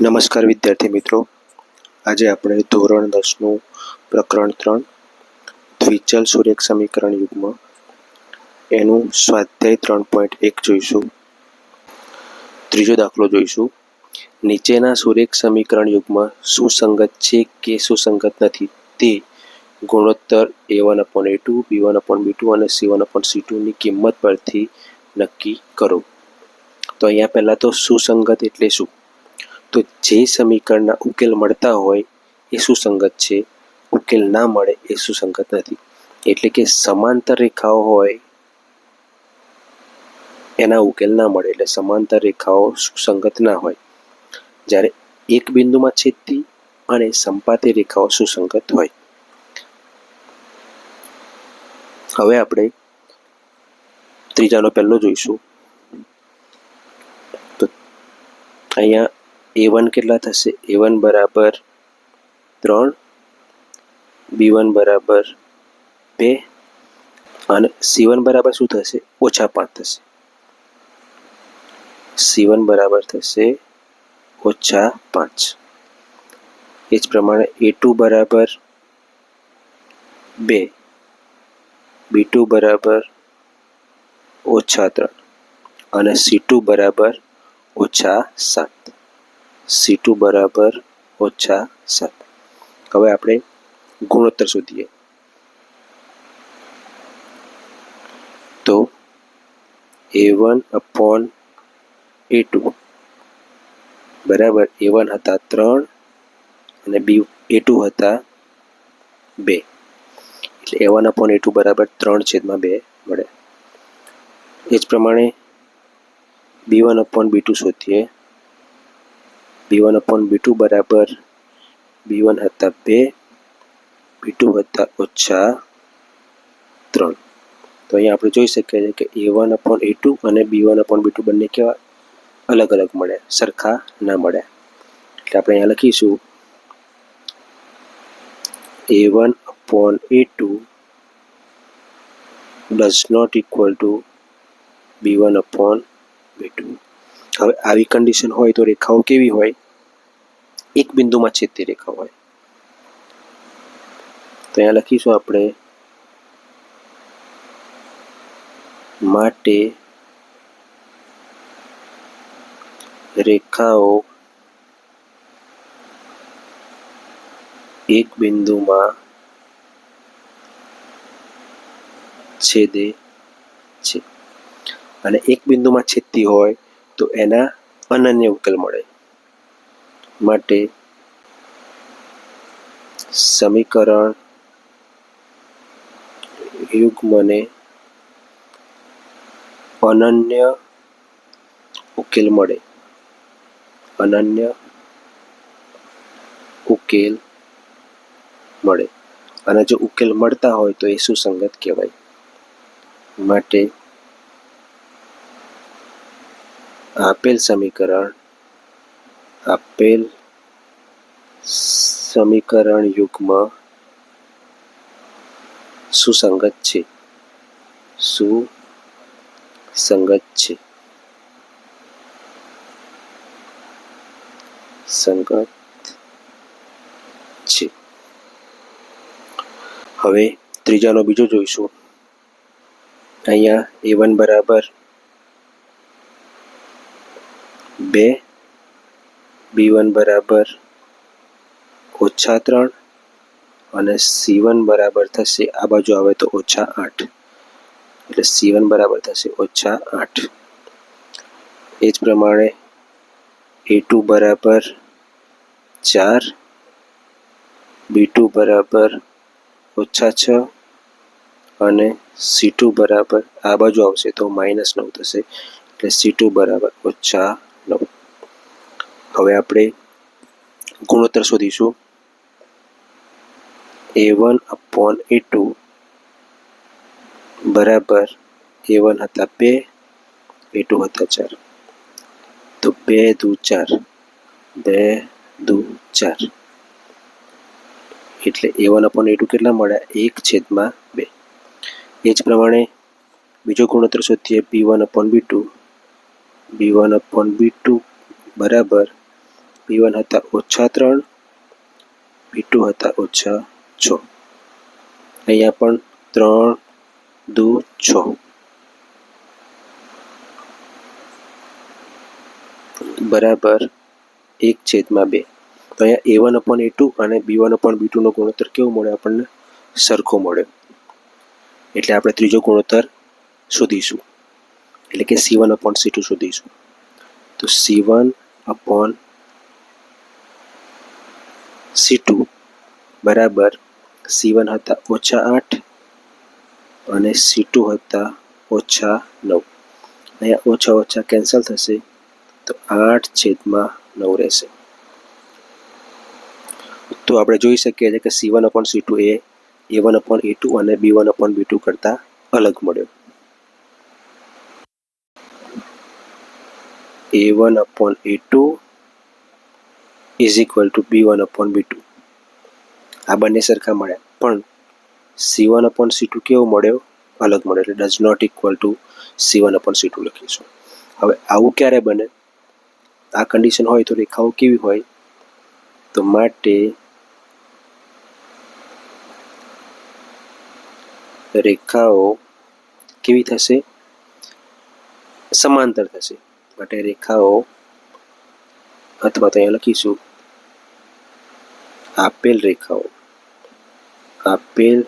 નમસ્કાર વિદ્યાર્થી મિત્રો. આજે આપણે ધોરણ દસનું પ્રકરણ ત્રણ, દ્વિચલ સૂર્યક સમીકરણ યુગમાં. એનું સ્વાધ્યાય ત્રણ પોઈન્ટ એક જોઈશું. ત્રીજો દાખલો જોઈશું. નીચેના સૂર્યક સમીકરણ યુગમાં સુસંગત છે કે સુસંગત નથી? તે ગુણોત્તર A one upon A two B one upon B two અને સી વન અપોન સી ટુની કિંમત પરથી નક્કી કરો. તો અહીંયા પહેલાં તો સુસંગત એટલે શું? તો જે સમીકરણના ઉકેલ મળતા હોય એ સુસંગત છે. ઉકેલ ના મળે એ સુસંગત નથી. એટલે કે સમાંતર રેખાઓ હોય, એના ઉકેલ ના મળે એટલે સમાંતર રેખાઓ સુસંગત ના હોય. જ્યારે એક બિંદુમાં છેદતી અને સંપાતી રેખાઓ સુસંગત હોય. હવે આપણે ત્રીજાનો પહેલો જોઈશું. તો અહીંયા એ વન કેટલા થશે? એ વન બરાબર ત્રણ બી વન બરાબર બે અને સી વન બરાબર શું થશે? ઓછા પાંચ થશે. સી વન બરાબર થશે ઓછા પાંચ. એ જ પ્રમાણે એ ટુ બરાબર બે બી ટુ બરાબર ઓછા ત્રણ અને સી ટુ બરાબર ઓછા સાત. સી ટુ બરાબર ઓછા સાત. હવે આપણે ગુણોત્તર શોધીએ. તો A one upon A two બરાબર એ વન હતા ત્રણ અને બી એ ટુ હતા બે. એટલે A one upon A two બરાબર ત્રણ છેદમાં બે મળે. એ જ પ્રમાણે B one upon B two શોધીએ. B one upon B two બરાબર બી વન હતા બે બી ટુ હતા ઓછા ત્રણ. તો અહીંયા આપણે જોઈ શકીએ છીએ કે A one upon A two અને B one upon B two બંને કેવા અલગ અલગ મળે, સરખા ના મળે. એટલે આપણે અહીંયા લખીશું A one upon A two does not equal to B one upon B two હવે આવી કન્ડિશન હોય તો રેખાઓ કેવી હોય? એક બિંદુમાં છેદતી રેખા હોય. તો અહીંયા લખીશું આપણે, માટે રેખાઓ એક બિંદુમાં છેદે છે. અને એક બિંદુમાં છેદતી હોય તો એના અનન્ય ઉકેલ મળે. માટે સમીકરણ યુગ્મને અનન્ય ઉકેલ મળે. અનન્ય ઉકેલ મળે. અને જો ઉકેલ મળતા હોય તો એ સુસંગત કહેવાય. માટે આપેલ સમીકરણ આપેલ સમીકરણ યુગમાં સુસંગત છે. સુસંગત છે. સંગત છે. હવે ત્રીજાનો બીજો જોઈશું. અહીંયા એ વન બરાબર બે, બી વન બરાબર ઓછા ત્રણ અને સી વન બરાબર થશે, આ બાજુ આવે તો ઓછા આઠ. એટલે સી વન બરાબર થશે, ઓછા આઠ. એ જ પ્રમાણે એ ટુ બરાબર ચાર, બી ટુ બરાબર ઓછા છ અને સી ટુ બરાબર, આ બાજુ આવશે તો માઇનસ નવ થશે. એટલે સી ટુ બરાબર ઓછા હવે આપણે ગુણોત્તર શોધીશું. A one upon A two બરાબર એ વન હતા બે એ ટુ હતા ચાર. તો બે દુ ચાર, બે દુ ચાર. એટલે A one upon A two કેટલા મળ્યા? એક છેદમાં બે. એ જ પ્રમાણે બીજો ગુણોત્તર શોધીએ B one upon B two B one upon B two બરાબર બી વન હતા ઓછા ત્રણ પી ટુ હતા ઓછા છ. અહીંયા પણ ત્રણ, દુ, છ. બરાબર એક છેદમાં બે. તો અહીંયા A one upon A two અને બી વન અપોન બી ટુનો ગુણોત્તર કેવો મળે આપણને? સરખો મળ્યો. એટલે આપણે ત્રીજો ગુણોત્તર શોધીશું. એટલે કે C one upon C two શોધીશું. તો C one upon C two બરાબર? સી વન હતા ઓછા આઠ અને સી ટુ હતા ઓછા નવ. અહીંયા ઓછા ઓછા કેન્સલ થશે તો આઠ છેદમાં નવ રહેશે. તો આપણે જોઈ શકીએ છીએ કે C one upon C two A A one upon A two અને B one upon B two કરતાં અલગ મળ્યો. A one upon A two is equal to B one upon B two આ બંને સરખા મળ્યા પણ C one upon C two કેવો મળ્યો? અલગ મળ્યો. એટલે does not equal to C one upon C two લખીશું. હવે આવું ક્યારે બને? આ કન્ડિશન હોય તો રેખાઓ કેવી હોય? તો માટે રેખાઓ કેવી થશે? સમાંતર થશે. માટે રેખાઓ અથવા તો અહીંયા લખીશું આપેલ રેખાઓ. આપેલ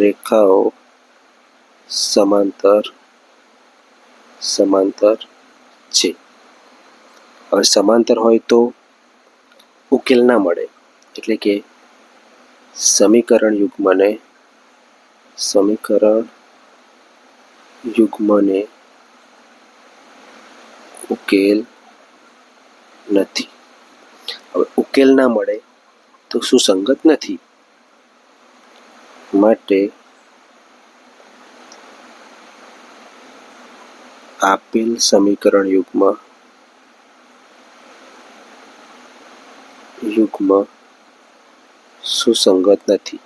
રેખાઓ સમાંતર સમાંતર છે. હવે સમાંતર હોય તો ઉકેલ ના મળે. એટલે કે સમીકરણ યુગ્મને સમીકરણ યુગ્મને ઉકેલ નથી. હવે ઉકેલ ના મળે તો સુસંગત નથી? માટે આપેલ સમીકરણ યુગમાં યુગમાં સુસંગત નથી?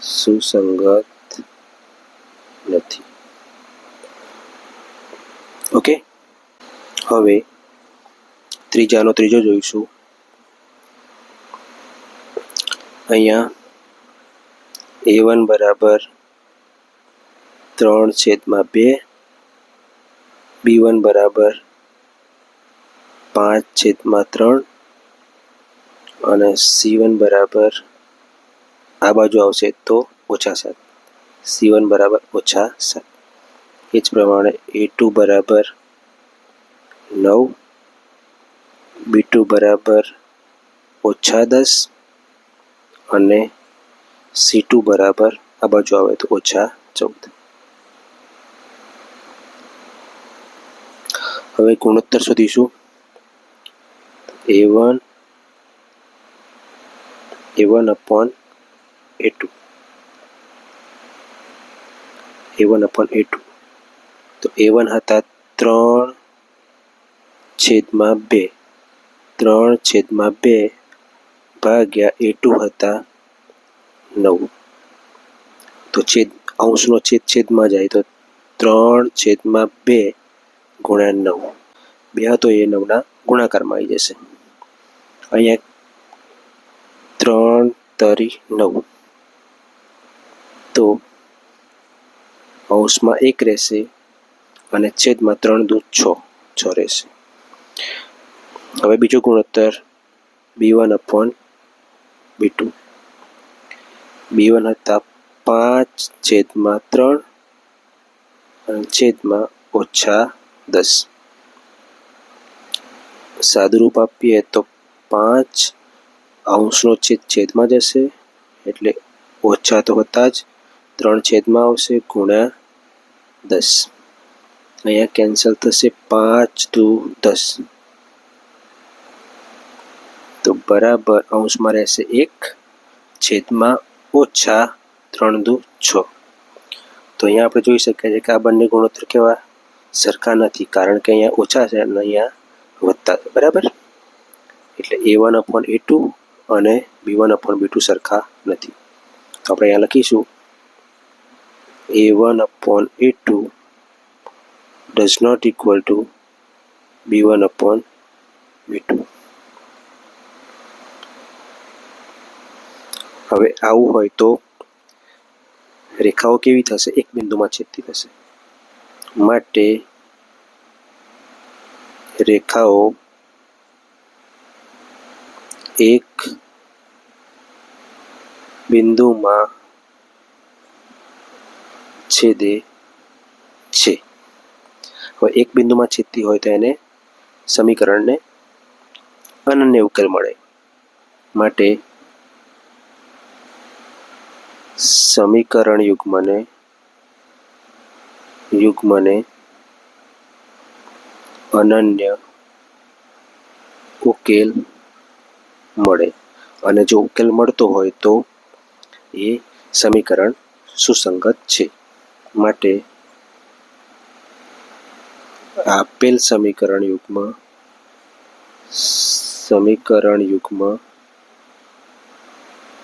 સુસંગત નથી? ઓકે હવે ત્રીજાનો ત્રીજો જોઈશું. અહીંયા એ વન બરાબર ત્રણ છેદમાં બે બી વન બરાબર પાંચ છેદમાં ત્રણ અને સી વન બરાબર આ બાજુ આવશે તો ઓછા સાત. સી વન બરાબર ઓછા સાત. એ જ પ્રમાણે એ ટુ બરાબર નવ બી ટુ બરાબર ઓછા દસ અને સી ટુ બરાબર આ બાજુ આવે તો ઓછા ચૌદ. હવે ગુણોત્તર શોધીશું. A one A one upon A two A one upon A two તો એ વન હતા ત્રણ છેદમાં બે. ત્રણ છેદમાં બે ભાગ્યા એ ટુ હતા નવ. તો છેદ, અંશનો છેદ છેદમાં જાય તો ત્રણ છેદમાં બે ગુણ્યા નવ. બે હતો એ નવના ગુણાકારમાં આવી જશે. અહીંયા ત્રણ તરી નવ. તો અંશમાં એક રહેશે અને છેદમાં ત્રણ દૂધ છ છ રહેશે. હવે બીજો ગુણોત્તર B one upon B two B one હતા પાંચ છેદમાં ત્રણ અને છેદમાં ઓછા દસ. સાદુરૂપ આપીએ તો પાંચ અંશનો છેદ છેદમાં જશે એટલે ઓછા તો હતા જ. ત્રણ છેદમાં આવશે ગુણ્યા દસ. અહીંયા કેન્સલ થશે પાંચ દુ દસ. તો બરાબર અંશમાં રહેશે એક છેદમાં ઓછા ત્રણ દુ છ. તો અહીંયા આપણે જોઈ શકીએ છીએ કે આ બંને ગુણોત્તર કેવા? સરખા નથી, કારણ કે અહીંયા ઓછા છે અને અહીંયા વધતા છે. બરાબર? એટલે A one upon A two અને B one upon B two સરખા નથી. તો આપણે અહીંયા લખીશું. A one upon A two does not equal to B one upon B two. હવે આવું હોય તો રેખાઓ કેવી થશે? એક બિંદુમાં છેદતી થશે. માટે રેખાઓ એક બિંદુમાં છેદે છે. હવે એક બિંદુમાં છેદતી હોય તો એને સમીકરણને અનન્ય ઉકેલ મળે. માટે સમીકરણ યુગ્મને યુગ્મને અનન્ય ઉકેલ મળે. અને જો ઉકેલ મળતો હોય તો એ સમીકરણ સુસંગત છે. માટે આપેલ સમીકરણ યુગ્મ સમીકરણ યુગ્મ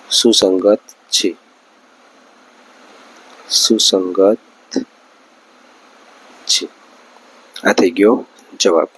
સુસંગત છે. સુસંગત છે. આ થઈ ગયો જવાબ.